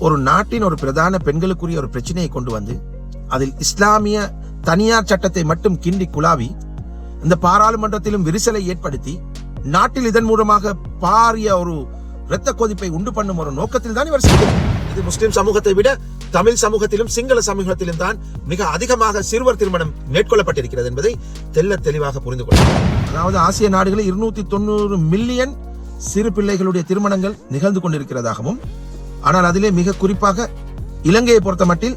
ஒரு நாட்டின் ஒரு பிரதான பெண்களுக்குரிய ஒரு பிரச்சனையை கொண்டு வந்து அதில் இஸ்லாமிய தனியார் சட்டத்தை மட்டும் கிண்டி குழாவி இந்த பாராளுமன்றத்திலும் விரிசலை ஏற்படுத்தி நாட்டில் இதன் மூலமாக பாரிய ஒரு இரத்த கொதிப்பை உண்டு பண்ணும் ஒரு நோக்கத்தில் தான் இவர் இது முஸ்லிம் சமூகத்தை விட தமிழ் சமூகத்திலும் சிங்கள சமூகத்திலும் தான் மிக அதிகமாக சிறுவர் திருமணம் மேற்கொள்ளப்பட்டிருக்கிறது என்பதை தெல்ல தெளிவாக புரிந்து கொள்ளலாம் அதாவது ஆசிய நாடுகளில் இருநூத்தி தொண்ணூறு மில்லியன் சிறு பிள்ளைகளுடைய திருமணங்கள் நிகழ்ந்து கொண்டிருக்கிறதாகவும் ஆனால் அதிலே மிக குறிப்பாக இலங்கையை பொறுத்த மட்டில்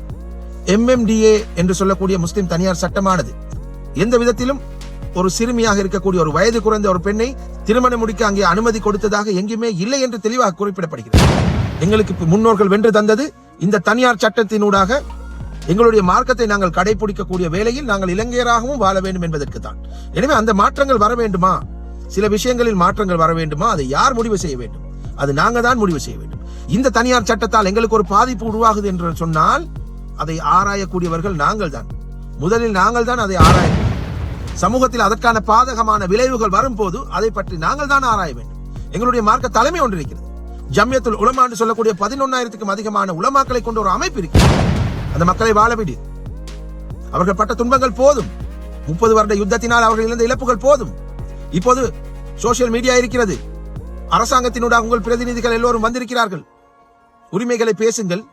எம்எம்டிஏ என்று சொல்லக்கூடிய முஸ்லிம் தனியார் சட்டமானது. எந்த விதத்திலும் ஒரு சிறுமியாக இருக்கக்கூடிய ஒரு வயது குறைந்த ஒரு பெண்ணை திருமணம் முடிக்க அங்கே அனுமதி கொடுத்ததாக எங்குமே இல்லை என்று தெளிவாக குறிப்பிடப்படுகிறது. எங்களுக்கு முன்னோர்கள் வென்று தந்தது இந்த தனியார் சட்டத்தினூடாக எங்களுடைய மார்க்கத்தை நாங்கள் கடைபிடிக்கக்கூடிய வேளையில் நாங்கள் இலங்கையராகவும் வாழ வேண்டும் என்பதற்கு தான். எனவே அந்த மாற்றங்கள் வர வேண்டுமா? சில விஷயங்களில் மாற்றங்கள் வர வேண்டுமா? அதை யார் முடிவு செய்ய வேண்டும்? அது நாங்க தான் முடிவு செய்ய வேண்டும். இந்த தனியார் சட்டத்தால் எங்களுக்கு ஒரு பாதிப்பு உருவாகுது என்று சொன்னால் அதை ஆராயக்கூடியவர்கள் நாங்கள் தான் முதலில் நாங்கள் தான் அதை ஆராய சமூகத்தில் அதற்கான பாதகமான விளைவுகள் வரும்போது அதை பற்றி நாங்கள் தான் ஆராய வேண்டும். எங்களுடைய மார்க்க தலைமை ஒன்று இருக்கிறது. ஜம்யத்துல் உலமா என்று சொல்லக்கூடிய பதினொன்னாயிரத்துக்கும் அதிகமான உலமாக்களை கொண்ட ஒரு அமைப்பு இருக்கிறது. அந்த மக்களை வாழவிடு அவர்கள் பட்ட துன்பங்கள் போதும். முப்பது வருட யுத்தத்தினால் அவர்கள் இழந்த இழப்புகள் போதும். இப்போது சோசியல் மீடியா இருக்கிறது. அரசாங்கத்தினூடாக உங்கள் பிரதிநிதிகள் எல்லோரும் வந்திருக்கிறார்கள். உரிமைகளை பேசுங்கள்.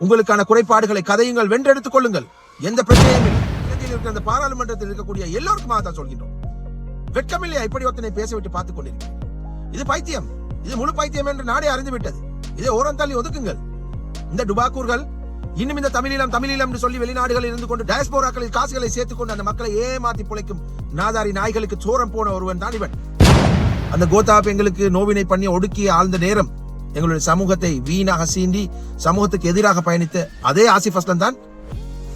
உங்களுக்கான குறைபாடுகளை கதையுங்கள் வென்றெடுத்துக் கொள்ளுங்கள். எந்த பிரச்சனையும் இருக்கிற அந்த பாராளுமன்றத்தில் இருக்கக்கூடிய எல்லோருக்குமாக தான் சொல்கின்றோம். வெட்கமில்லையா? இப்படி ஒருத்தனை பேசிவிட்டு பார்த்துக் கொண்டிருக்கிறேன் இது பைத்தியம். இது முழு பைத்தியம் என்று நாடே அறிந்து விட்டது இதை ஓரம் தள்ளி ஒதுக்குங்கள். இந்த டுபாக்கூர்கள் இன்னும் இந்த தமிழீழம் தமிழீழம் என்று சொல்லி வெளிநாடுகளில் இருந்து கொண்டு டயஸ்போராக்களில் காசுகளை சேர்த்துக் கொண்டு அந்த மக்களை ஏமாத்தி பிழைக்கும் நாதாரி நாய்களுக்கு சோரம் போன ஒருவன் தான் இவன். அந்த கோதாப் எங்களுக்கு நோவினை பண்ணி ஒடுக்கி ஆழ்ந்த நேரம் எங்களுடைய சமூகத்தை வீணாக சீண்டி சமூகத்துக்கு எதிராக பயணித்த அதே ஆசிஃப் அஸ்லம் தான்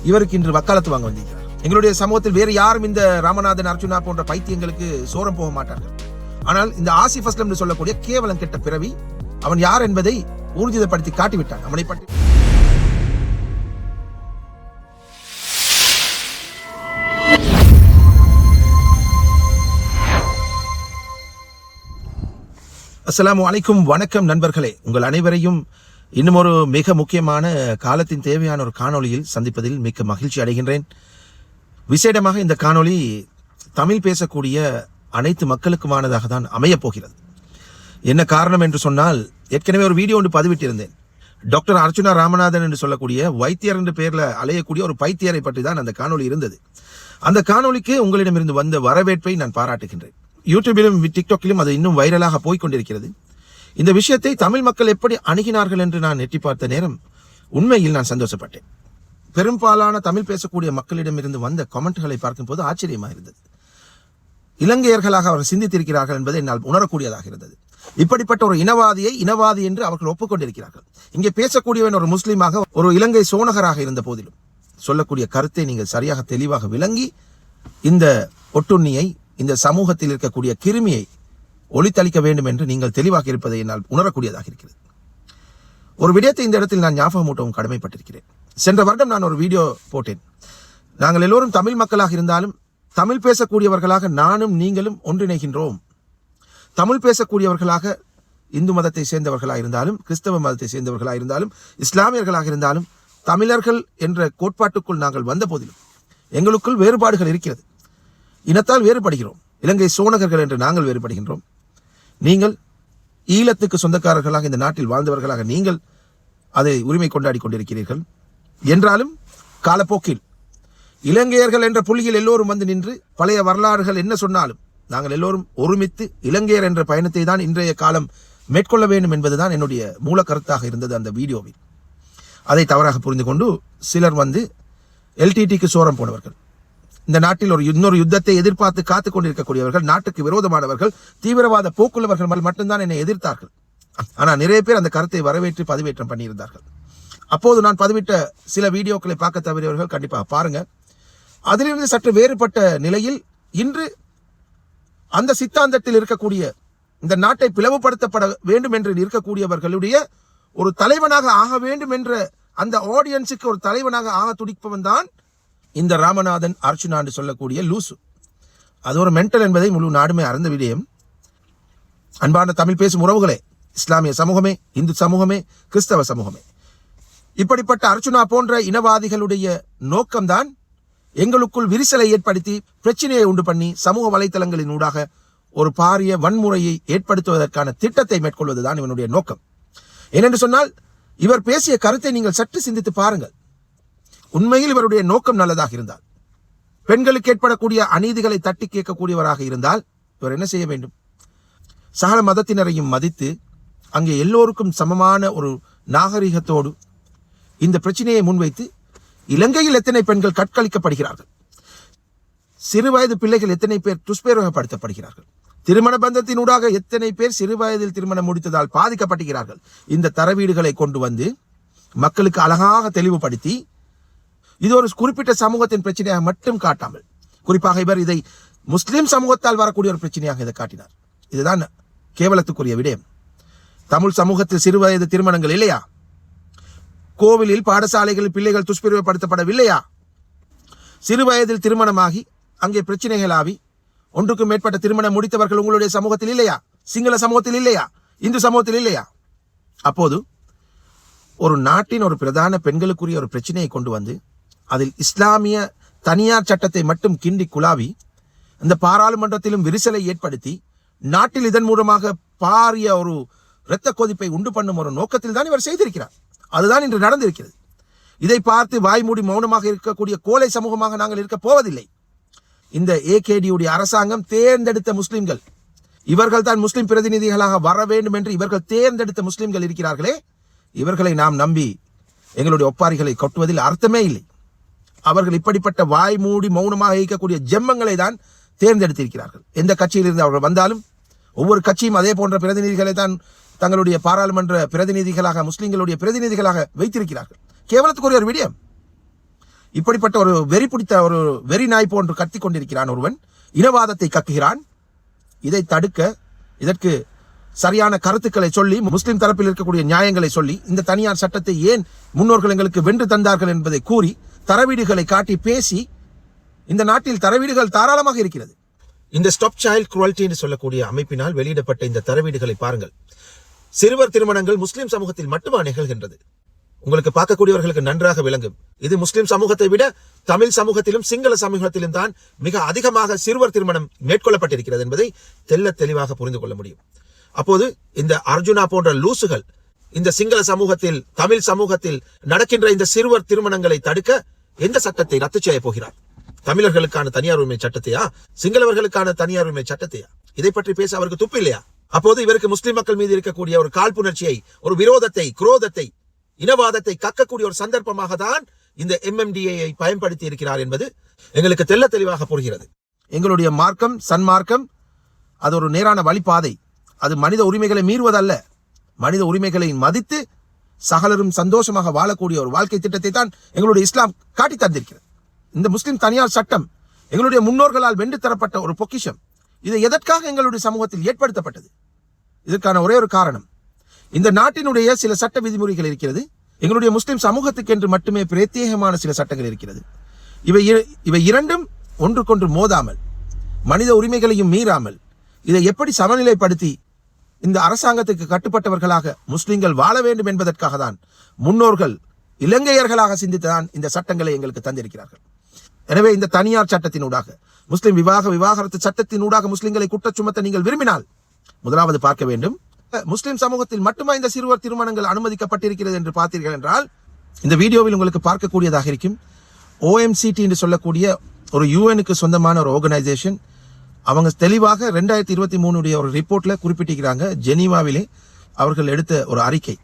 இவருக்கு இன்று வக்காலத்து வாங்க வந்திருக்கிறார். எங்களுடைய சமூகத்தில் வேறு யாரும் இந்த ராமநாதன் அர்ஜுனா போன்ற பைத்தியங்களுக்கு சோரம் போக மாட்டார்கள். ஆனால் இந்த ஆசிஃப் அஸ்லம் என்று சொல்லக்கூடிய கேவலம் கெட்ட பிறவி அவன் யார் என்பதை ஊர்ஜிதப்படுத்தி காட்டிவிட்டான். அவனை பற்றி அஸ்லாம் வலைக்கும் வணக்கம் நண்பர்களே. உங்கள் அனைவரையும் இன்னும் ஒரு மிக முக்கியமான காலத்தின் தேவையான ஒரு காணொளியில் சந்திப்பதில் மிக்க மகிழ்ச்சி அடைகின்றேன். விசேடமாக இந்த காணொளி தமிழ் பேசக்கூடிய அனைத்து மக்களுக்குமானதாக தான் அமையப் போகிறது. என்ன காரணம் என்று சொன்னால் ஏற்கனவே ஒரு வீடியோ ஒன்று பதிவிட்டிருந்தேன். டாக்டர் அர்ச்சுனா ராமநாதன் என்று சொல்லக்கூடிய வைத்தியர் என்ற பெயரில் அலையக்கூடிய ஒரு பைத்தியரை பற்றி தான் அந்த காணொளி இருந்தது. அந்த காணொளிக்கு உங்களிடமிருந்து வந்த வரவேற்பை நான் பாராட்டுகின்றேன். யூடியூபிலும் டிக்டாக்கிலும் அது இன்னும் வைரலாக போய்கொண்டிருக்கிறது இந்த விஷயத்தை தமிழ் மக்கள் எப்படி அணுகினார்கள் என்று நான் எட்டி பார்த்த நேரம் உண்மையில் நான் சந்தோஷப்பட்டேன். பெரும்பாலான தமிழ் பேசக்கூடிய மக்களிடமிருந்து வந்த கமெண்ட்களை பார்க்கும்போது ஆச்சரியமாக இருந்தது. இலங்கையர்களாக அவர் சிந்தித்திருக்கிறார்கள் என்பதை என்னால் உணரக்கூடியதாக இருந்தது. இப்படிப்பட்ட ஒரு இனவாதியை இனவாதி என்று அவர்கள் ஒப்புக்கொண்டிருக்கிறார்கள். இங்கே பேசக்கூடியவன் ஒரு முஸ்லீமாக ஒரு இலங்கை சோனகராக இருந்த போதிலும் சொல்லக்கூடிய கருத்தை நீங்கள் சரியாக தெளிவாக விளங்கி இந்த ஒட்டுண்ணியை இந்த சமூகத்தில் இருக்கக்கூடிய கிருமியை ஒளித்தளிக்க வேண்டும் என்று நீங்கள் தெளிவாக இருப்பதை என்னால் உணரக்கூடியதாக இருக்கிறது. ஒரு விடயத்தை இந்த இடத்தில் நான் ஞாபகமூட்டவும் கடமைப்பட்டிருக்கிறேன். சென்ற வருடம் நான் ஒரு வீடியோ போட்டேன். நாங்கள் எல்லோரும் தமிழ் மக்களாக இருந்தாலும் தமிழ் பேசக்கூடியவர்களாக நானும் நீங்களும் ஒன்றிணைகின்றோம். தமிழ் பேசக்கூடியவர்களாக இந்து மதத்தை சேர்ந்தவர்களாக இருந்தாலும் கிறிஸ்தவ மதத்தை சேர்ந்தவர்களாக இருந்தாலும் இஸ்லாமியர்களாக இருந்தாலும் தமிழர்கள் என்ற கோட்பாட்டுக்குள் நாங்கள் வந்த போதிலும் எங்களுக்குள் வேறுபாடுகள் இருக்கிறது. இனத்தால் வேறுபடுகிறோம். இலங்கை சோனகர்கள் என்று நாங்கள் வேறுபடுகின்றோம். நீங்கள் ஈழத்துக்கு சொந்தக்காரர்களாக இந்த நாட்டில் வாழ்ந்தவர்களாக நீங்கள் அதை உரிமை கொண்டாடி கொண்டிருக்கிறீர்கள். என்றாலும் காலப்போக்கில் இலங்கையர்கள் என்ற புள்ளியில் எல்லோரும் வந்து நின்று பழைய வரலாறுகள் என்ன சொன்னாலும் நாங்கள் எல்லோரும் ஒருமித்து இலங்கையர் என்ற பயணத்தை தான் இன்றைய காலம் மேற்கொள்ள வேண்டும் என்பதுதான் என்னுடைய மூல கருத்தாக இருந்தது அந்த வீடியோவில். அதை தவறாக புரிந்து கொண்டு சிலர் வந்து எல்டிடிக்கு சோரம் போனவர்கள். இந்த நாட்டில் ஒரு இன்னொரு யுத்தத்தை எதிர்பார்த்து காத்துக் கொண்டிருக்கக்கூடியவர்கள் நாட்டுக்கு விரோதமானவர்கள் தீவிரவாத போக்குள்ளவர்கள் மட்டும்தான் என்னை எதிர்த்தார்கள். ஆனால் நிறைய பேர் அந்த கருத்தை வரவேற்று பதிவேற்றம் பண்ணியிருந்தார்கள். அப்போது நான் பதிவிட்ட சில வீடியோக்களை பார்க்க தவறியவர்கள் கண்டிப்பாக பாருங்க. அதிலிருந்து சற்று வேறுபட்ட நிலையில் இன்று அந்த சித்தாந்தத்தில் இருக்கக்கூடிய இந்த நாட்டை பிளவுபடுத்தப்பட வேண்டும் என்று இருக்கக்கூடியவர்களுடைய ஒரு தலைவனாக ஆக வேண்டும் என்ற அந்த ஆடியன்ஸுக்கு ஒரு தலைவனாக ஆக துடிப்பவன் தான் இந்த ராமநாதன் அர்ச்சுனா என்று சொல்லக்கூடிய லூசு. அது ஒரு மென்டல் என்பதை முழு நாடுமே அறிந்த விடயம். அன்பான தமிழ் பேசும் உறவுகளே இஸ்லாமிய சமூகமே இந்து சமூகமே கிறிஸ்தவ சமூகமே. இப்படிப்பட்ட அர்ச்சுனா போன்ற இனவாதிகளுடைய நோக்கம்தான் எங்களுக்குள் விரிசலை ஏற்படுத்தி பிரச்சனையை உண்டு பண்ணி சமூக வலைத்தளங்களின் ஊடாக ஒரு பாரிய வன்முறையை ஏற்படுத்துவதற்கான திட்டத்தை மேற்கொள்வதுதான் இவனுடைய நோக்கம். ஏனென்று சொன்னால் இவர் பேசிய கருத்தை நீங்கள் சற்று சிந்தித்து பாருங்கள். உண்மையில் இவருடைய நோக்கம் நல்லதாக இருந்தால் பெண்களுக்கு ஏற்படக்கூடிய அநீதிகளை தட்டி கேட்கக்கூடியவராக இருந்தால் இவர் என்ன செய்ய வேண்டும்? சகல மதத்தினரையும் மதித்து அங்கே எல்லோருக்கும் சமமான ஒரு நாகரிகத்தோடு இந்த பிரச்சனையை முன்வைத்து இலங்கையில் எத்தனை பெண்கள் கற்களிக்கப்படுகிறார்கள் சிறுவயது பிள்ளைகள் எத்தனை பேர் துஷ்பிரயோகப்படுத்தப்படுகிறார்கள்? திருமண பந்தத்தினூடாக எத்தனை பேர் சிறுவயதில் திருமணம் முடித்ததால் பாதிக்கப்படுகிறார்கள் இந்த தரவீடுகளை கொண்டு வந்து மக்களுக்கு அழகாக தெளிவுபடுத்தி இது ஒரு குறிப்பிட்ட சமூகத்தின் பிரச்சனையாக மட்டும் காட்டாமல் குறிப்பாக இவர் இதை முஸ்லிம் சமூகத்தால் வரக்கூடிய ஒரு பிரச்சனையாக இதை காட்டினார். இதுதான் கேவலத்துக்குரிய விடயம். தமிழ் சமூகத்தில் சிறுவயது திருமணங்கள் இல்லையா? கோவிலில் பாடசாலைகளில் பிள்ளைகள் துஷ்பிரயோகப்படுத்தப்படவில்லையா? சிறுவயதில் திருமணமாகி அங்கே பிரச்சனைகளாவி ஒன்றுக்கும் மேற்பட்ட திருமணம் முடித்தவர்கள் உங்களுடைய சமூகத்தில் இல்லையா? சிங்கள சமூகத்தில் இல்லையா? இந்து சமூகத்தில் இல்லையா? அப்போது ஒரு நாட்டின் ஒரு பிரதான பெண்களுக்குரிய ஒரு பிரச்சனையை கொண்டு வந்து அதில் இஸ்லாமிய தனியார் சட்டத்தை மட்டும் கிண்டி குழாவி இந்த பாராளுமன்றத்திலும் விரிசலை ஏற்படுத்தி நாட்டில் இதன் மூலமாக பாரிய ஒரு இரத்த கொதிப்பை உண்டு பண்ணும் ஒரு நோக்கத்தில் தான் இவர் செய்திருக்கிறார். அதுதான் இன்று நடந்திருக்கிறது. இதை பார்த்து வாய்மூடி மௌனமாக இருக்கக்கூடிய கோலை சமூகமாக நாங்கள் இருக்க போவதில்லை. இந்த ஏகேடியுடைய அரசாங்கம் தேர்ந்தெடுத்த முஸ்லிம்கள் இவர்கள் தான் முஸ்லிம் பிரதிநிதிகளாக வர வேண்டும் என்று இவர்கள் தேர்ந்தெடுத்த முஸ்லிம்கள் இருக்கிறார்களே இவர்களை நாம் நம்பி எங்களுடைய ஒப்பாரிகளை கொட்டுவதில் அர்த்தமே இல்லை. அவர்கள் இப்படிப்பட்ட வாய் மூடி மௌனமாக இருக்கக்கூடிய ஜெம்மங்களை தான் தேர்ந்தெடுத்திருக்கிறார்கள். எந்த கட்சியிலிருந்து அவர்கள் வந்தாலும் ஒவ்வொரு கட்சியும் அதே போன்ற பிரதிநிதிகளை தான் தங்களுடைய பாராளுமன்ற பிரதிநிதிகளாக முஸ்லீம்களுடைய பிரதிநிதிகளாக வைத்திருக்கிறார்கள். கேவலத்துக்குரிய ஒரு விடயம். இப்படிப்பட்ட ஒரு வெறி பிடித்த ஒரு வெறி நாய் போன்று கத்தி கொண்டிருக்கிறான் ஒருவன். இனவாதத்தை கக்குகிறான். இதை தடுக்க இதற்கு சரியான கருத்துக்களை சொல்லி முஸ்லிம் தரப்பில் இருக்கக்கூடிய நியாயங்களை சொல்லி இந்த தனியார் சட்டத்தை ஏன் முன்னோர்கள் எங்களுக்கு வென்று தந்தார்கள் என்பதை கூறி தரவீடுகளை காட்டி பேசி இந்த நாட்டில் தரவீடுகள் தாராளமாக இருக்கிறது. இந்த ஸ்டாப் சைல்ட் குவாலிட்டி என்று சொல்லக்கூடிய அமைப்பினால் வெளியிடப்பட்ட இந்த தரவீடுகளை பாருங்கள். சிறுவர் திருமணங்கள் முஸ்லிம் சமூகத்தில் மட்டுமா நிகழ்கின்றது? உங்களுக்கு பார்க்கக்கூடியவர்களுக்கு நன்றாக விளங்கும். இது முஸ்லிம் சமூகத்தை விட தமிழ் சமூகத்திலும் சிங்கள சமூகத்திலும் தான் மிக அதிகமாக சிறுவர் திருமணம் மேற்கொள்ளப்பட்டிருக்கிறது என்பதை தெல்ல தெளிவாக புரிந்து கொள்ள முடியும். அப்போது இந்த அர்ஜுனா போன்ற லூசுகள் இந்த சிங்கள சமூகத்தில் தமிழ் சமூகத்தில் நடக்கின்ற இந்த சிறுவர் திருமணங்களை தடுக்க எந்த சட்டத்தை ரத்து செய்ய போகிறார்? தமிழர்களுக்கான தனியார் உரிமை சட்டத்தையா? சிங்களவர்களுக்கான தனியார் உரிமை சட்டத்தையா? இதை பற்றி பேச அவருக்கு துப்பு இல்லையா? அப்போது இவருக்கு முஸ்லிம் மக்கள் மீது இருக்கக்கூடிய ஒரு காழ்ப்புணர்ச்சியை ஒரு விரோதத்தை குரோதத்தை இனவாதத்தை கக்கக்கூடிய ஒரு சந்தர்ப்பமாக தான் இந்த எம்எம்டிஏயை பயன்படுத்தி இருக்கிறார் என்பது எங்களுக்கு தெல்ல தெளிவாக புரிகிறது. எங்களுடைய மார்க்கம் சன்மார்க்கம் அது ஒரு நேரான வழிபாதை அது மனித உரிமைகளை மீறுவதல்ல. மனித உரிமைகளை மதித்து சகலரும் சந்தோஷமாக வாழக்கூடிய ஒரு வாழ்க்கை திட்டத்தை தான் எங்களுடைய இஸ்லாம் காட்டி தந்திருக்கிறது. இந்த முஸ்லிம் தனியார் சட்டம் எங்களுடைய முன்னோர்களால் வென்று தரப்பட்ட ஒரு பொக்கிஷம். இது எதற்காக எங்களுடைய சமூகத்தில் ஏற்படுத்தப்பட்டது? இதற்கான ஒரே ஒரு காரணம். இந்த நாட்டினுடைய சில சட்ட விதிமுறைகள் இருக்கிறது. எங்களுடைய முஸ்லிம் சமூகத்துக்கு என்று மட்டுமே பிரத்யேகமான சில சட்டங்கள் இருக்கிறது. இவை இவை இரண்டும் ஒன்றுக்கொன்று மோதாமல் மனித உரிமைகளையும் மீறாமல் இதை எப்படி சமநிலைப்படுத்தி இந்த அரசாங்கத்துக்கு கட்டுப்பட்டவர்களாக முஸ்லிம்கள் வாழ வேண்டும் என்பதற்காக தான் முன்னோர்கள் இலங்கையர்களாக சிந்தித்துதான் இந்த சட்டங்களை எங்களுக்கு தந்திருக்கிறார்கள். எனவே இந்த தனியார் சட்டத்தினூடாக முஸ்லிம் விவாக விவாகரத்து சட்டத்தினூடாக முஸ்லிம்களை குற்றச் சுமத்த நீங்கள் விரும்பினால் முதலாவது பார்க்க வேண்டும். முஸ்லிம் சமூகத்தில் மட்டுமா இந்த சிறுவர் திருமணங்கள் அனுமதிக்கப்பட்டிருக்கிறது என்று பார்த்தீர்கள் என்றால் இந்த வீடியோவில் உங்களுக்கு பார்க்கக்கூடியதாக இருக்கும். ஓஎம்சிடி என்று சொல்லக்கூடிய ஒரு யூஎனுக்கு சொந்தமான ஒரு ஆர்கனைசேஷன் அவங்க தெளிவாக ரெண்டாயிரத்தி இருபத்தி மூணுடைய ஒரு ரிப்போர்ட்டில் குறிப்பிட்டிருக்கிறாங்க. ஜெனீவாவிலே அவர்கள் எடுத்த ஒரு அறிக்கை.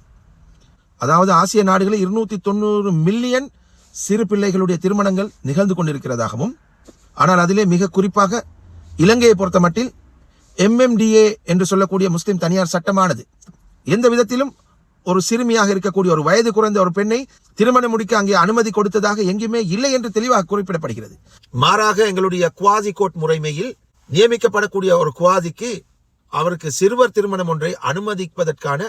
அதாவது ஆசிய நாடுகளில் இருநூத்தி தொண்ணூறு மில்லியன் சிறு பிள்ளைகளுடைய திருமணங்கள் நிகழ்ந்து கொண்டிருக்கிறதாகவும் ஆனால் அதிலே மிக குறிப்பாக இலங்கையை பொறுத்தமட்டில் எம்எம்டிஏ என்று சொல்லக்கூடிய முஸ்லிம் தனியார் சட்டமானது. எந்த விதத்திலும் ஒரு சிறுமியாக இருக்கக்கூடிய ஒரு வயது குறைந்த ஒரு பெண்ணை திருமணம் முடிக்க அங்கே அனுமதி கொடுத்ததாக எங்குமே இல்லை என்று தெளிவாக குறிப்பிடப்படுகிறது. மாறாக எங்களுடைய குவாசி கோட் முறைமையில் நியமிக்கப்படக்கூடிய ஒரு குவாதிக்கு அவருக்கு சிறுவர் திருமணம் ஒன்றை அனுமதிப்பதற்கான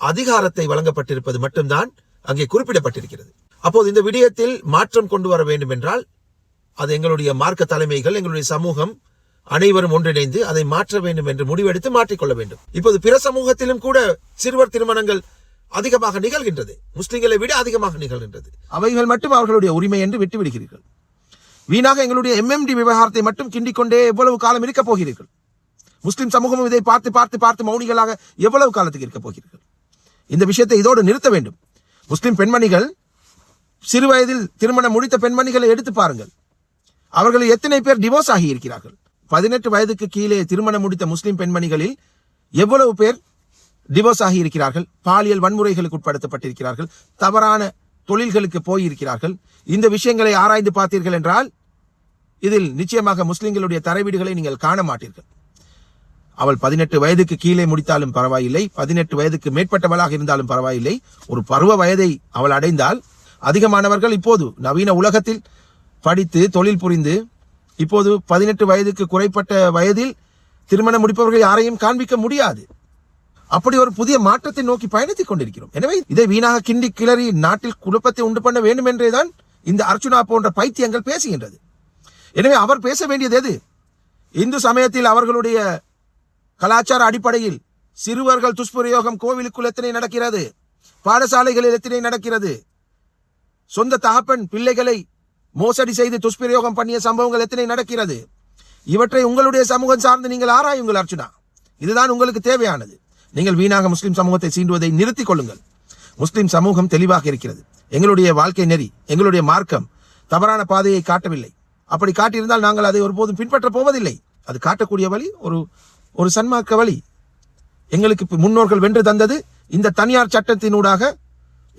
அதிகாரத்தை வழங்கப்பட்டிருப்பது மட்டும்தான் அங்கே குறிப்பிடப்பட்டிருக்கிறது. அப்போது இந்த விடயத்தில் மாற்றம் கொண்டு வர வேண்டும் என்றால் அது எங்களுடைய மார்க்க தலைமைகள் எங்களுடைய சமூகம் அனைவரும் ஒன்றிணைந்து அதை மாற்ற வேண்டும் என்று முடிவெடுத்து மாற்றிக்கொள்ள வேண்டும். இப்போது பிற சமூகத்திலும் கூட சிறுவர் திருமணங்கள் அதிகமாக நிகழ்கின்றது. முஸ்லிம்களை விட அதிகமாக நிகழ்கின்றது. அவைகள் மட்டும் அவர்களுடைய உரிமை என்று விட்டு விடுகிறீர்கள் வீணாக எங்களுடைய எம்எம்டி விவகாரத்தை மட்டும் கிண்டிக்கொண்டே எவ்வளவு காலம் இருக்கப் போகிறீர்கள்? முஸ்லிம் சமூகமும் இதை பார்த்து பார்த்து பார்த்து மௌனிகளாக எவ்வளவு காலத்துக்கு இருக்கப் போகிறீர்கள்? இந்த விஷயத்தை இதோடு நிறுத்த வேண்டும். முஸ்லிம் பெண்மணிகள் சிறு வயதில் திருமணம் முடித்த பெண்மணிகளை எடுத்து பாருங்கள். அவர்கள் எத்தனை பேர் டிவோர்ஸ் ஆகி இருக்கிறார்கள்? பதினெட்டு வயதுக்கு கீழே திருமணம் முடித்த முஸ்லிம் பெண்மணிகளில் எவ்வளவு பேர் டிவோர்ஸ் ஆகி இருக்கிறார்கள்? பாலியல் வன்முறைகளுக்கு உட்படுத்தப்பட்டிருக்கிறார்கள். தவறான தொழில்களுக்கு போயிருக்கிறார்கள். இந்த விஷயங்களை ஆராய்ந்து பார்த்தீர்கள் என்றால் இதில் நிச்சயமாக முஸ்லிம்களுடைய தரைவீடுகளை நீங்கள் காண மாட்டீர்கள். அவள் பதினெட்டு வயதுக்கு கீழே முடித்தாலும் பரவாயில்லை பதினெட்டு வயதுக்கு மேற்பட்டவளாக இருந்தாலும் பரவாயில்லை. ஒரு பருவ வயதை அவள் அடைந்தால் அதிகமானவர்கள் இப்போது நவீன உலகத்தில் படித்து தொழில் புரிந்து இப்போது பதினெட்டு வயதுக்கு குறைப்பட்ட வயதில் திருமணம் முடிப்பவர்கள் யாரையும் காண்பிக்க முடியாது. அப்படி ஒரு புதிய மாற்றத்தை நோக்கி பயணித்துக் கொண்டிருக்கிறோம். எனவே இதை வீணாக கிண்டி கிளறி நாட்டில் குழப்பத்தை உண்டு பண்ண வேண்டும் என்றேதான் இந்த அர்ச்சுனா போன்ற பைத்தியங்கள் பேசுகின்றது. எனவே அவர் பேச வேண்டியது எது? இந்து சமயத்தில் அவர்களுடைய கலாச்சார அடிப்படையில் சிறுவர்கள் துஷ்பிரயோகம் கோவிலுக்குள் எத்தனை நடக்கிறது? பாடசாலைகளில் எத்தனை நடக்கிறது? சொந்த தகப்பன் பிள்ளைகளை மோசடி செய்து துஷ்பிரயோகம் பண்ணிய சம்பவங்கள் எத்தனை நடக்கிறது? இவற்றை உங்களுடைய சமூகம் சார்ந்து நீங்கள் ஆராயுங்கள் அர்ச்சுனா இதுதான் உங்களுக்கு தேவையானது. நீங்கள் வீணாக முஸ்லிம் சமூகத்தை சீண்டுவதை நிறுத்திக் கொள்ளுங்கள். முஸ்லிம் சமூகம் தெளிவாக இருக்கிறது. எங்களுடைய வாழ்க்கை நெறி எங்களுடைய மார்க்கம் தவறான பாதையை காட்டவில்லை. அப்படி காட்டியிருந்தால் நாங்கள் அதை ஒருபோதும் பின்பற்றப் போவதில்லை. அது காட்டக்கூடிய வழி ஒரு ஒரு சன்மார்க்க வழி. எங்களுக்கு முன்னோர்கள் வென்று தந்தது இந்த தனியார் சட்டத்தினூடாக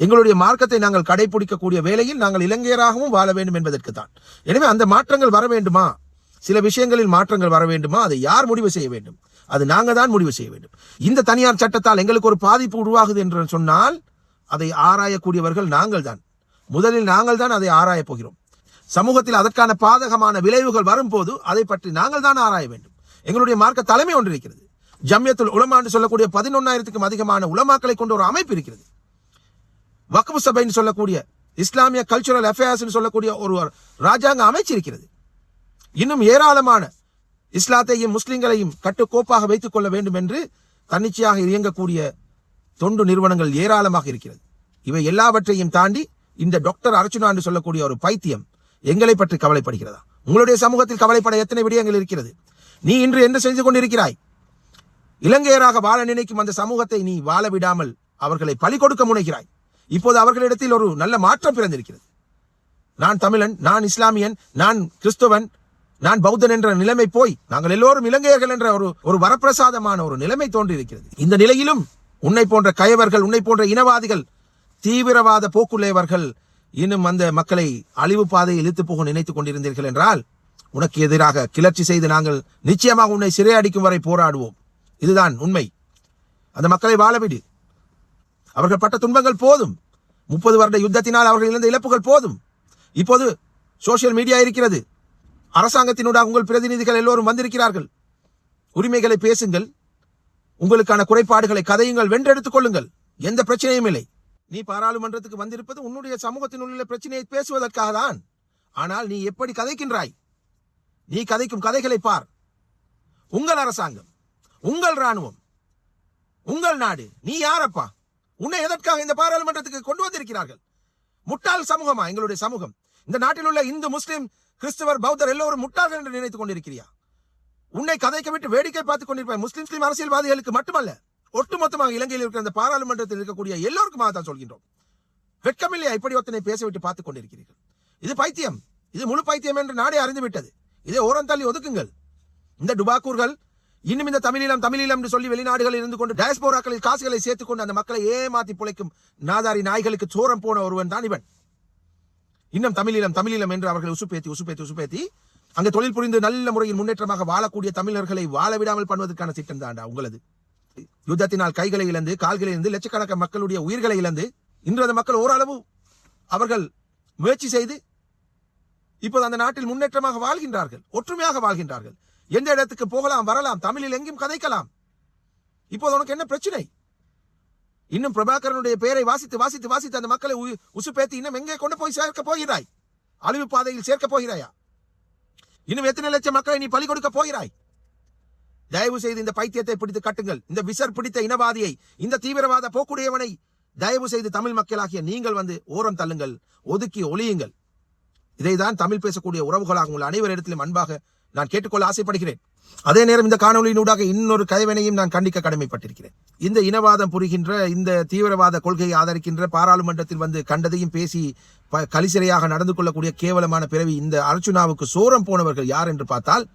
எங்களுடைய மார்க்கத்தை நாங்கள் கடைபிடிக்கக்கூடிய வேளையில் நாங்கள் இலங்கையராகவும் வாழ வேண்டும் என்பதற்கு தான். எனவே அந்த மாற்றங்கள் வர வேண்டுமா? சில விஷயங்களில் மாற்றங்கள் வர வேண்டுமா? அதை யார் முடிவு செய்ய வேண்டும்? அது நாங்கள் தான் முடிவு செய்ய வேண்டும். இந்த தனியார் சட்டத்தால் எங்களுக்கு ஒரு பாதிப்பு உருவாகுது என்று சொன்னால் அதை ஆராயக்கூடியவர்கள் நாங்கள் தான் முதலில் நாங்கள் தான் அதை ஆராயப் போகிறோம். சமூகத்தில் அதற்கான பாதகமான விளைவுகள் வரும்போது அதை பற்றி நாங்கள் தான் ஆராய வேண்டும். எங்களுடைய மார்க்க தலைமை ஒன்று இருக்கிறது. ஜம்யத்துல் உலமா என்று சொல்லக்கூடிய பதினொன்னாயிரத்துக்கும் அதிகமான உலமாக்களை கொண்ட ஒரு அமைப்பு இருக்கிறது. வக்பு சபைன்னு சொல்லக்கூடிய இஸ்லாமிய கல்ச்சுரல் அஃபேர்ஸ் சொல்லக்கூடிய ஒரு ராஜாங்க அமைச்சு இருக்கிறது. இன்னும் ஏராளமான இஸ்லாத்தையும் முஸ்லிம்களையும் கட்டுக்கோப்பாக வைத்துக் கொள்ள வேண்டும் என்று தன்னிச்சையாக இயங்கக்கூடிய தொண்டு நிறுவனங்கள் ஏராளமாக இருக்கிறது. இவை எல்லாவற்றையும் தாண்டி இந்த டாக்டர் அர்ச்சுனா என்று சொல்லக்கூடிய ஒரு பைத்தியம் எங்களை பற்றி கவலைப்படுகிறதா? உங்களுடைய சமூகத்தில் கவலைப்பட எத்தனை விடயங்கள் இருக்கிறது? நீ இன்று என்ன செய்து கொண்டிருக்கிறாய்? இலங்கையராக வாழ நினைக்கும் அந்த சமூகத்தை நீ வாழ விடாமல் அவர்களை பலி கொடுக்க முனைகிறாய். இப்போது அவர்களிடத்தில் ஒரு நல்ல மாற்றம் பிறந்திருக்கிறது. நான் தமிழன் நான் இஸ்லாமியன் நான் கிறிஸ்துவன் நான் பௌத்தன் என்ற நிலைமை போய் நாங்கள் எல்லோரும் இலங்கையர்கள் என்ற ஒரு ஒரு வரப்பிரசாதமான ஒரு நிலைமை தோன்றியிருக்கிறது. இந்த நிலையிலும் உன்னை போன்ற கயவர்கள் உன்னை போன்ற இனவாதிகள் தீவிரவாத போக்குள்ளவர்கள் இன்னும் அந்த மக்களை அழிவு பாதையை இழுத்து போக நினைத்துக் கொண்டிருந்தீர்கள் என்றால் உனக்கு எதிராக கிளர்ச்சி செய்து நாங்கள் நிச்சயமாக உன்னை சிறையடிக்கும் வரை போராடுவோம். இதுதான் உண்மை. அந்த மக்களை வாழவிடு அவர்கள் பட்ட துன்பங்கள் போதும். முப்பது வருட யுத்தத்தினால் அவர்கள் இழந்த இழப்புகள் போதும். இப்போது சோசியல் மீடியா இருக்கிறது. அரசாங்கத்தினூடாக உங்கள் பிரதிநிதிகள் எல்லோரும் வந்திருக்கிறார்கள். உரிமைகளை பேசுங்கள். உங்களுக்கான குறைபாடுகளை கதையுங்கள். வென்றெடுத்துக் கொள்ளுங்கள். எந்த பிரச்சனையும் இல்லை. நீ பாராளுமன்றத்துக்கு வந்திருப்பது உன்னுடைய சமூகத்தின் உள்ள பிரச்சனையை பேசுவதற்காக தான். ஆனால் நீ எப்படி கதைக்கின்றாய்? நீ கதைக்கும் கதைகளை பார். உங்கள் அரசாங்கம் உங்கள் ராணுவம் உங்கள் நாடு நீ யாரப்பா? உன்னை எதற்காக இந்த பாராளுமன்றத்துக்கு கொண்டு வந்திருக்கிறார்கள்? முட்டாள் சமூகமா? எங்களுடைய சமூகம். இந்த நாட்டில் உள்ள இந்து முஸ்லிம் கிறிஸ்தவர் பௌத்தர் எல்லோரும் முட்டாள்கள் என்று நினைத்துக் கொண்டிருக்கிறியா? உன்னை கதைக்க விட்டு வேடிக்கை பார்த்துக் கொண்டிருப்பாய் முஸ்லிம் முஸ்லிம் அரசியல்வாதிகளுக்கு மட்டுமல்ல ஒட்டுமொத்தமாக இலங்கையில் இருக்கிற அந்த பாராளுமன்றத்தில் இருக்கக்கூடிய எல்லோருக்குமாக தான் சொல்கின்றோம். வெட்கமில்லையா இப்படி ஒருத்தனை பேசவிட்டு பார்த்துக் கொண்டிருக்கிறீர்கள்? இது பைத்தியம். இது முழு பைத்தியம் என்று நாடே அறிந்து விட்டது இதை ஓரம் தள்ளி ஒதுக்குங்கள். இந்த டுபாக்கூர்கள் இன்னும் இந்த தமிழீழம் தமிழீழம் என்று சொல்லி வெளிநாடுகளில் இருந்து கொண்டு டயஸ்போராக்களில் காசுகளை சேர்த்துக்கொண்டு அந்த மக்களை ஏமாத்தி பிழைக்கும் நாதாரி நாய்களுக்கு சோரம் போன ஒருவன் தான் இவன். இன்னும் தமிழீழம் தமிழீழம் என்று அவர்கள் உசுப்பேத்தி உசுப்பேத்தி உசுப்பேத்தி அங்கே தொழில் புரிந்து நல்ல முறையில் முன்னேற்றமாக வாழக்கூடிய தமிழர்களை வாழ விடாமல் பண்ணுவதற்கான திட்டம் தாண்டா உங்களது. யுத்தத்தினால் கைகளை இழந்து கால்களை இழந்து லட்சக்கணக்கான மக்களுடைய உயிர்களை இழந்து இன்று அந்த மக்கள் ஓரளவு அவர்கள் முயற்சி செய்து இப்போது அந்த நாட்டில் முன்னேற்றமாக வாழ்கின்றார்கள் ஒற்றுமையாக வாழ்கின்றார்கள். எந்த இடத்துக்கு போகலாம் வரலாம் தமிழில் எங்கும் கதைக்கலாம். இப்போது உனக்கு என்ன பிரச்சனை? இன்னும் பிரபாகரனுடைய பெயரை வாசித்து வாசித்து வாசித்து அந்த மக்களை உ- உசுப்பேத்தி இன்னும் எங்கே கொண்டு போய் சேர்க்க போகிறாய்? அழிவு பாதையில் சேர்க்க போகிறாயா? இன்னும் எத்தனை லட்சம் மக்களை நீ பலி கொடுக்க போகிறாய்? தயவு செய்து இந்த பைத்தியத்தை பிடித்து கட்டுங்கள். இந்த விசர் பிடித்த இனவாதியை இந்த தீவிரவாத போக்குடையவனை தயவு செய்து தமிழ் மக்களாகிய நீங்கள் வந்து ஓரம் தள்ளுங்கள் ஒதுக்கி ஒளியுங்கள். இதைதான் தமிழ் பேசக்கூடிய உறவுகளாக உங்கள் அனைவரிடத்திலும் அன்பாக நான் கேட்டுக்கொள்ள ஆசைப்படுகிறேன். அதே நேரம் இந்த காணொலியினூடாக இன்னொரு கைவினையும் நான் கண்டிக்க கடமைப்பட்டிருக்கிறேன். இந்த இனவாதம் புரிகின்ற இந்த தீவிரவாத கொள்கையை ஆதரிக்கின்ற பாராளுமன்றத்தில் வந்து கண்டதையும் பேசி ப கலிசிறையாக நடந்து கொள்ளக்கூடிய கேவலமான பிறவி இந்த அர்ச்சுனாவுக்கு சோரம் போனவர்கள் யார் என்று பார்த்தால்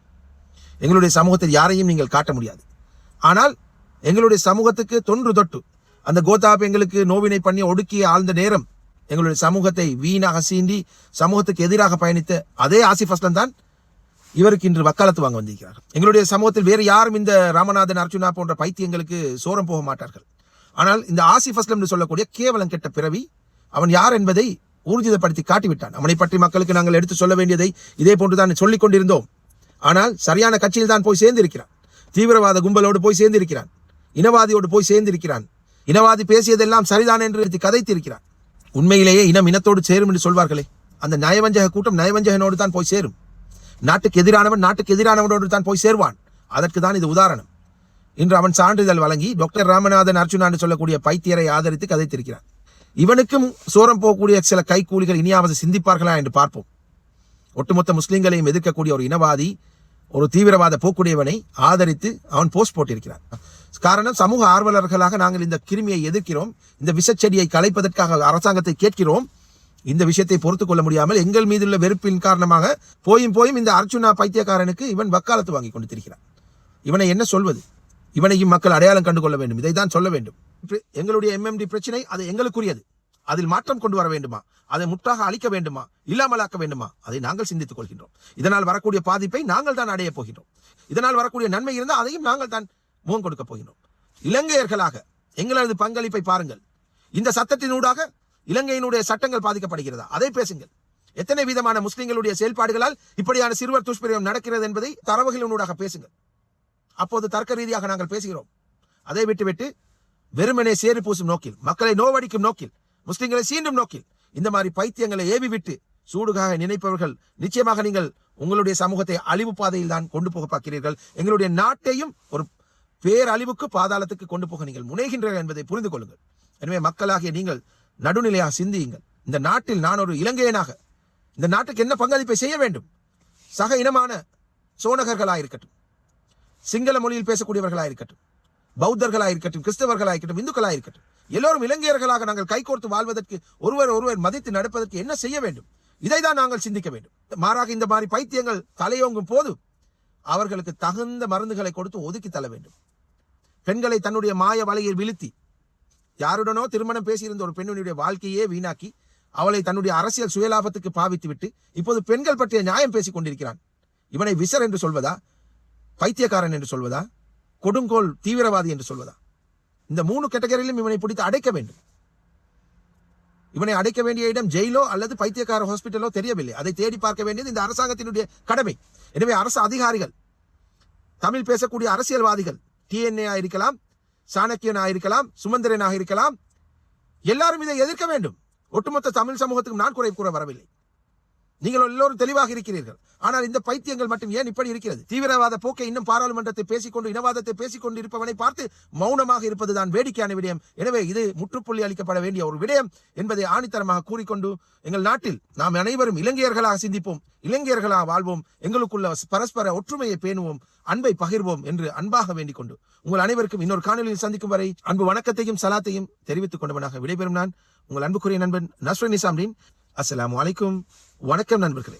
எங்களுடைய சமூகத்தில் யாரையும் நீங்கள் காட்ட முடியாது. ஆனால் எங்களுடைய சமூகத்துக்கு தொன்று தொட்டு அந்த கோதாப் எங்களுக்கு நோவினை பண்ணி ஒடுக்கிய ஆழ்ந்த நேரம் எங்களுடைய சமூகத்தை வீணாக சீண்டி சமூகத்துக்கு எதிராக பயணித்த அதே ஆசிஃப் அஸ்லம் தான் இவருக்கு இன்று வக்காலத்து வாங்க வந்திருக்கிறார். எங்களுடைய சமூகத்தில் வேறு யாரும் இந்த ராமநாதன் அர்ஜுனா போன்ற பைத்தியங்களுக்கு சோரம் போக மாட்டார்கள். ஆனால் இந்த ஆசிஃப் அஸ்லம் என்று சொல்லக்கூடிய கேவலம் கெட்ட பிறவி அவன் யார் என்பதை ஊர்ஜிதப்படுத்தி காட்டிவிட்டான். அவனை பற்றி மக்களுக்கு நாங்கள் எடுத்து சொல்ல வேண்டியதை இதே போன்றுதான் சொல்லிக் கொண்டிருந்தோம். ஆனால் சரியான கட்சியில் தான் போய் சேர்ந்திருக்கிறான். தீவிரவாத கும்பலோடு போய் சேர்ந்திருக்கிறான். இனவாதியோடு போய் சேர்ந்திருக்கிறான். இனவாதி பேசியதெல்லாம் சரிதான் என்று கதைத்திருக்கிறான். உண்மையிலேயே இனம் இனத்தோடு சேரும் என்று சொல்வார்களே. அந்த நயவஞ்சக கூட்டம் நயவஞ்சகனோடு தான் போய் சேரும். நாட்டுக்கு எதிரானவன் நாட்டுக்கு எதிரானவனோடு தான் போய் சேர்வான். அதற்கு தான் இது உதாரணம். இன்று அவன் சான்றிதழ் வழங்கி டாக்டர் ராமநாதன் அர்ஜுனா என்று சொல்லக்கூடிய பைத்தியரை ஆதரித்து கதைத்திருக்கிறான். இவனுக்கும் சோரம் போகக்கூடிய சில கைக்கூலிகள் இனியாவது சிந்திப்பார்களா என்று பார்ப்போம். ஒட்டுமொத்த முஸ்லீம்களையும் எதிர்க்கக்கூடிய ஒரு இனவாதி ஒரு தீவிரவாத போக்குடையவனை ஆதரித்து அவன் போஸ்ட் போட்டிருக்கிறான். காரணம் சமூக ஆர்வலர்களாக நாங்கள் இந்த கிருமியை எதிர்க்கிறோம் இந்த விஷச்செடியை கலைப்பதற்காக அரசாங்கத்தை கேட்கிறோம் இந்த விஷயத்தை பொறுத்து கொள்ள முடியாமல் எங்கள் மீதுள்ள வெறுப்பின் காரணமாக போயும் போயும் இந்த அர்ச்சுனா பைத்தியக்காரனுக்கு இவன் வக்காலத்து வாங்கி கொண்டு திரிகிறான். இவனை என்ன சொல்வது? இவனையும் மக்கள் அடையாளம் கண்டு கொள்ள வேண்டும். இதை தான் சொல்ல வேண்டும். எங்களுடைய எம்எம்டி பிரச்சனை அது எங்களுக்குரியது. அதில் மாற்றம் கொண்டு வர வேண்டுமா? அதை முற்றாக அழிக்க வேண்டுமா? இல்லாமலாக்க வேண்டுமா? அதை நாங்கள் சிந்தித்துக் கொள்கின்றோம். இதனால் வரக்கூடிய பாதிப்பை நாங்கள் தான் அடைய போகின்றோம். இதனால் வரக்கூடிய நன்மை இருந்தால் அதையும் நாங்கள் தான் முகம் கொடுக்க போகின்றோம். இலங்கையர்களாக எங்களது பங்களிப்பை பாருங்கள். இந்த சத்தத்தினூடாக இலங்கையினுடைய சட்டங்கள் பாதிக்கப்படுகிறதா? அதை பேசுங்கள். எத்தனை விதமான முஸ்லிம்களுடைய செயல்பாடுகளால் இப்படியான சிறுவர் துஷ்பிரயோகம் நடக்கிறது என்பதை தரவுகளினூடாக பேசுங்கள். அப்போது தர்க்க ரீதியாக நாங்கள் பேசுகிறோம். அதை விட்டுவிட்டு வெறுமனே சேறு பூசும் நோக்கில் மக்களை நோவடிக்கும் நோக்கில் முஸ்லிம்களை சீண்டும் நோக்கில் இந்த மாதிரி பைத்தியங்களை ஏவி விட்டு சூடுகாக நினைப்பவர்கள் நிச்சயமாக நீங்கள் உங்களுடைய சமூகத்தை அழிவு பாதையில் தான் கொண்டு போக பார்க்கிறீர்கள். எங்களுடைய நாட்டையும் ஒரு பேரழிவுக்கு பாதாளத்துக்கு கொண்டு போக நீங்கள் முனைகின்றீர்கள் என்பதை புரிந்து கொள்ளுங்கள். எனவே மக்களாகிய நீங்கள் நடுநிலையா சிந்தியுங்கள். இந்த நாட்டில் நான் ஒரு இலங்கையனாக இந்த நாட்டுக்கு என்ன பங்களிப்பை செய்ய வேண்டும்? சக இனமான சோனகர்களாக இருக்கட்டும் சிங்கள மொழியில் பேசக்கூடியவர்களாக இருக்கட்டும் பௌத்தர்களாக இருக்கட்டும் கிறிஸ்தவர்களாக இருக்கட்டும் இந்துக்களாக இருக்கட்டும் எல்லோரும் இலங்கையர்களாக நாங்கள் கைகோர்த்து வாழ்வதற்கு ஒருவர் ஒருவர் மதித்து நடப்பதற்கு என்ன செய்ய வேண்டும்? இதை தான் நாங்கள் சிந்திக்க வேண்டும். மாறாக இந்த மாதிரி பைத்தியங்கள் தலையோங்கும் போது அவர்களுக்கு தகுந்த மருந்துகளை கொடுத்து ஒதுக்கி தள்ள வேண்டும். பெண்களை தன்னுடைய மாய வலையில் விழுத்தி யாருடனோ திருமணம் பேசியிருந்த ஒரு பெண்ணுடைய வாழ்க்கையே வீணாக்கி அவளை தன்னுடைய அரசியல் சுயலாபத்துக்கு பாவித்து விட்டு இப்போது பெண்கள் பற்றிய நியாயம் பேசிக் கொண்டிருக்கிறான். இவனை விசர் என்று சொல்வதா? பைத்தியக்காரன் என்று சொல்வதா? கொடுங்கோல் தீவிரவாதி என்று சொல்வதா? இந்த மூணு கேட்டகரியிலும் இவனை பிடித்து அடைக்க வேண்டும். இவனை அடைக்க வேண்டிய இடம் ஜெயிலோ அல்லது பைத்தியக்கார ஹாஸ்பிட்டலோ தெரியவில்லை. அதை தேடி பார்க்க வேண்டியது இந்த அரசாங்கத்தினுடைய கடமை. எனவே அரசு அதிகாரிகள் தமிழ் பேசக்கூடிய அரசியல்வாதிகள் டிஎன்ஏ இருக்கலாம் சாணக்கியனாக இருக்கலாம் சுமந்திரனாக இருக்கலாம் எல்லாரும் இதை எதிர்க்க வேண்டும். ஒட்டுமொத்த தமிழ் சமூகத்துக்கும் நான் குறை கூற வரவில்லை. நீங்கள் எல்லோரும் தெளிவாக இருக்கிறீர்கள். ஆனால் இந்த பைத்தியங்கள் மட்டும் ஏன் இப்படி இருக்கிறது? தீவிரவாத போக்கை இன்னும் பாராளுமன்றத்தை பேசிக்கொண்டு இனவாதத்தை பேசிக்கொண்டு இருப்பவனை பார்த்து மௌனமாக இருப்பதுதான் வேடிக்கையான விடயம். எனவே இது முற்றுப்புள்ளி அளிக்கப்பட வேண்டிய ஒரு விடயம் என்பதை ஆணித்தரமாக கூறிக்கொண்டு எங்கள் நாட்டில் நாம் அனைவரும் இலங்கையர்களாக சிந்திப்போம் இலங்கையர்களாக வாழ்வோம் எங்களுக்குள்ள பரஸ்பர ஒற்றுமையை பேணுவோம் அன்பை பகிர்வோம் என்று அன்பாக வேண்டிக் கொண்டு உங்கள் அனைவருக்கும் இன்னொரு காணொலியில் சந்திக்கும் வரை அன்பு வணக்கத்தையும் சலாத்தையும் தெரிவித்துக் கொண்டவனாக விடைபெறும் நான் உங்கள் அன்புக்குரிய நண்பன் நஸ்ரன் நிசாம்தீன். அஸ்ஸலாமு வணக்கம் நண்பர்களே.